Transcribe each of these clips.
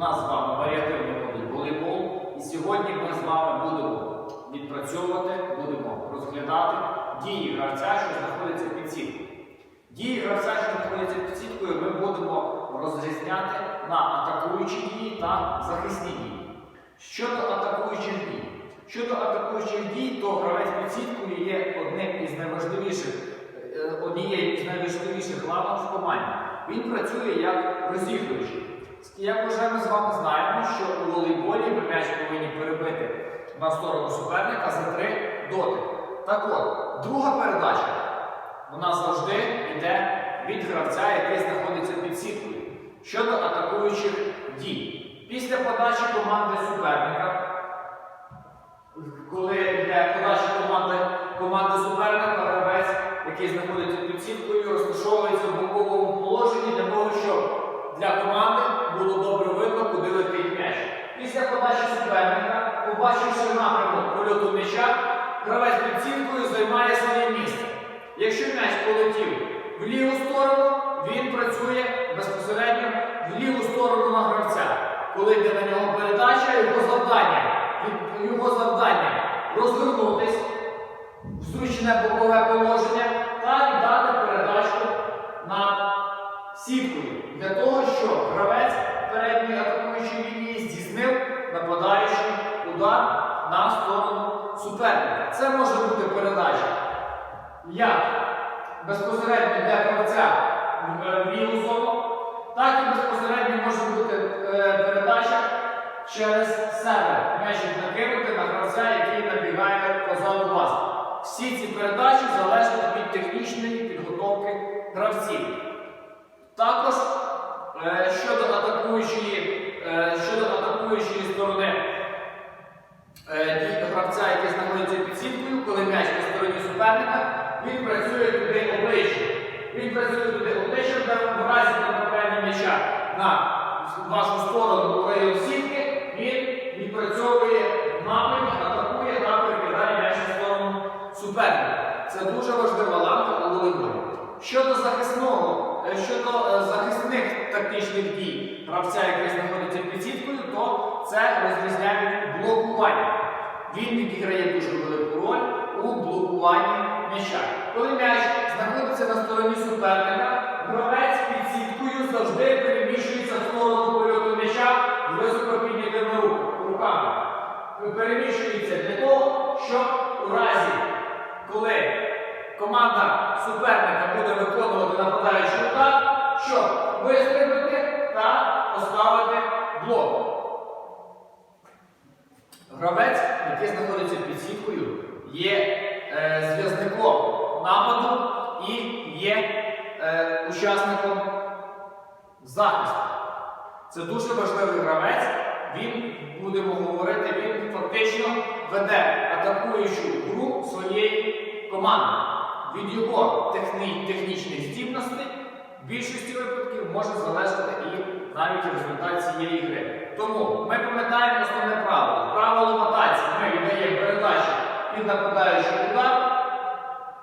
нас з вами варіативний волейбол. І сьогодні ми з вами будемо відпрацьовувати, будемо розглядати дії гравця, що знаходиться під сіткою. Дії гравця, що знаходяться під сіткою, ми будемо розрізняти на атакуючі дії та захисні дії. Щодо атакуючих дій. Щодо атакуючих дій, то гравець під сіткою є одним із найважливіших, е, однією із найважливіших лавок в команді. Він працює як розігруючий. Як вже ми з вами знаємо, що у волейболі ми м'яч повинні перебити на сторону суперника за три доти. Так от, друга передача вона завжди йде від гравця, який знаходиться під сіткою. Щодо атакуючих дій. Після подачі команди суперника, коли йде подача команди, команди суперника, гравець, який знаходиться під сіткою, розташовується в боковому положенні для того, щоб для команди було добре видно, куди летить м'яч. Після подачі суперника, побачивши напрямок польоту м'яча, гравець під сіткою займає своє місце. Якщо м'яч полетів в ліву сторону, він працює безпосередньо в ліву сторону на гравця. Коли йде на нього передача, його завдання, його завдання розвернутись в зручне бокове положення та віддати передачу над сіткою для того, щоб гравець передньої атакуючої лінії здійснив нападаючий удар на сторону суперника. Це може бути передача як безпосередньо для гравця в е, ліву зону, так і безпосередньо може бути е, передача через себе. М'ячик накинути на гравця, який набігає позаду вас. Всі ці передачі залежать від технічної підготовки гравців. Також е, щодо атакуючої, е, щодо атакуючої сторони е, гравця, який знаходиться під сіткою, коли м'яч на стороні суперника, він працює туди обличчям. Він працює туди обличчям, та в разі потрапляння м'яча на вашу сторону район сітки, він відпрацьовує напрямок, атакує та перекидає м'яч на сторону суперника. Це дуже важлива ланка у волейболі. Щодо захисного, тактичних дій гравця, який знаходиться під сіткою, то це розрізняють блокування. Він відіграє дуже велику роль у блокуванні м'яча. Коли м'яч знаходиться на стороні суперника, гравець під сіткою завжди переміщується в сторону польоту м'яча з високо піднятими руками. Переміщується для того, щоб у разі, коли команда суперника буде виконувати нападаючий удар, щоб вистрибнути та поставити блок. Гравець, який знаходиться під сіткою, є е, зв'язником нападу і є е, учасником захисту. Це дуже важливий гравець. Він, будемо говорити, він фактично веде атакуючу гру своєї команди. Від його техні- технічних здібностей більшості випадків може залежати і навіть результат цієї гри. Тому ми пам'ятаємо основне правило. Правило нотації. Ми віддаємо передачу під нападаючий удар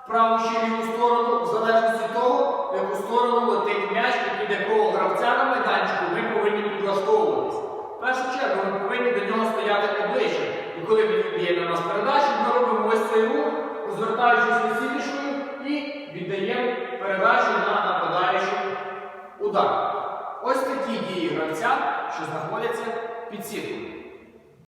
праву чи ліву сторону, в залежності від того, в яку сторону летить м'яч під якого гравця на майданчику ми повинні підлаштовуватися. В першу чергу ми повинні до нього стояти обличчя. І коли він віддає на нас передачу, ми робимо ось цей рух, розвертаючись висіточкою і віддаємо передачу на удар. Ось такі дії гравця, що знаходяться під сіткою.